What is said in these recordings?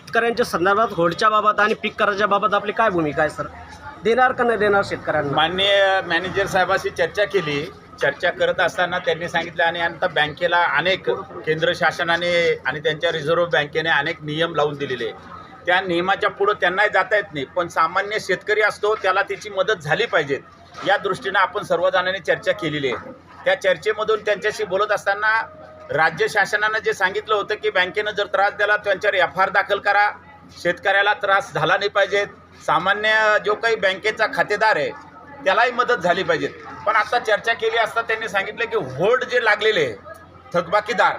शेतकऱ्यांच्या संदर्भात होडच्या बाबत आणि पीक कराच्या बाबत आपली काय भूमिका आहे सर? देणार का नाही देणार शेतकऱ्यांना? माननीय मॅनेजर साहेबाशी चर्चा केली. चर्चा करत असताना त्यांनी सांगितलं आणि आता बँकेला अनेक केंद्र शासनाने आणि त्यांच्या रिझर्व्ह बँकेने अनेक नियम लावून दिलेले. त्या नियमाच्या पुढं त्यांनाही जाता येत नाही. पण सामान्य शेतकरी असतो त्याला त्याची मदत झाली पाहिजे. या दृष्टीनं आपण सर्वजणांनी चर्चा केलेली आहे. त्या चर्चेमधून त्यांच्याशी बोलत असताना राज्य शासनानं जे सांगितलं होतं की बँकेनं जर त्रास दिला त्यांच्यावर एफ आर दाखल करा. शेतकऱ्याला त्रास झाला नाही पाहिजेत सामान्य जो काही बँकेचा खातेदार आहे त्यालाही मदत झाली पाहिजे. पण आता चर्चा केली असता त्यांनी सांगितलं की होड जे लागलेले आहे थकबाकीदार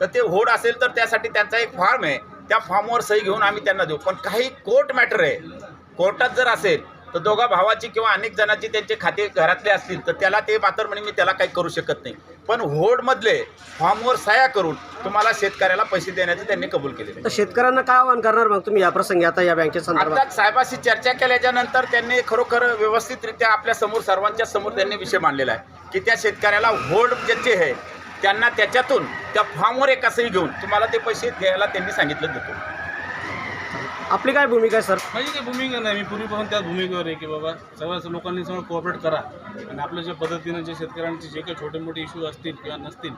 तर ते होड असेल तर त्यासाठी त्यांचा एक फॉर्म आहे. त्या फॉर्मवर सही घेऊन आम्ही त्यांना देऊ. पण काही कोर्ट मॅटर आहे. कोर्टात जर असेल तर दोघा भावाची किंवा अनेक जणांची त्यांचे खाते घरातले असतील तर त्याला ते मात्र म्हणे मी त्याला काही करू शकत नाही. पण होडमधले फॉर्मवर सह्या करून तुम्हाला शेतकऱ्याला पैसे देण्याचं त्यांनी कबूल आहे. तर शेतकऱ्यांना काय आवाहन करणार मग तुम्ही या प्रसंगी आता या बँके संदर्भात? साहेबाशी चर्चा केल्याच्यानंतर त्यांनी खरोखर व्यवस्थितरित्या आपल्यासमोर सर्वांच्या समोर त्यांनी विषय मांडलेला आहे की त्या शेतकऱ्याला होल्ड ज्याचे आहे त्यांना त्याच्यातून त्या फॉर्मवर एक असंही घेऊन तुम्हाला ते पैसे द्यायला त्यांनी सांगितलं देतो. आपली काय भूमिका आहे सर? माझी काही भूमिका नाही. मी पूर्वीपासून त्याच भूमिकेवर आहे की बाबा सगळ्याच लोकांनी सगळं कोऑपरेट करा. आणि आपल्या ज्या पद्धतीनं जे शेतकऱ्यांचे जे काही छोटे मोठे इश्यू असतील किंवा नसतील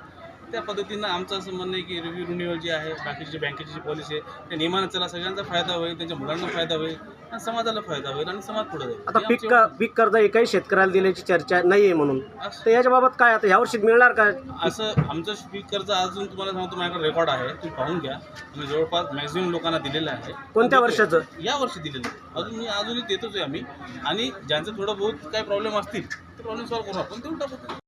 त्या पद्धतीनं आमचं असं म्हणणं आहे की रिव्ह्यू रिन्युअल जे आहे बाकीची जी बँकेची जी पॉलिसी आहे त्या नियमानं चला सगळ्यांचा फायदा होईल त्यांच्या मुलांना फायदा होईल आणि समाजाला फायदा होईल आणि समाज पुढे जाईल. आता ही पीक आमची पीक कर्ज एकही शेतकऱ्याला दिल्याची चर्चा नाही आहे म्हणून. असं- तर याच्या बाबत काय आता यावर्षी मिळणार का? असं आमचं पीक कर्ज अजून तुम्हाला सांगतो माझ्याकडे रेकॉर्ड आहे तुम्ही पाहून घ्या. मी जवळपास मॅक्झिमम लोकांना दिलेलं आहे. कोणत्या. वर्षाचं? या वर्षी दिलेलं आहे. अजून मी अजूनही देतोच आहे आम्ही. आणि ज्यांचं थोडं बहुत काही प्रॉब्लेम असतील ते प्रॉब्लेम सॉल्व्ह करू आपण. देऊन टाकू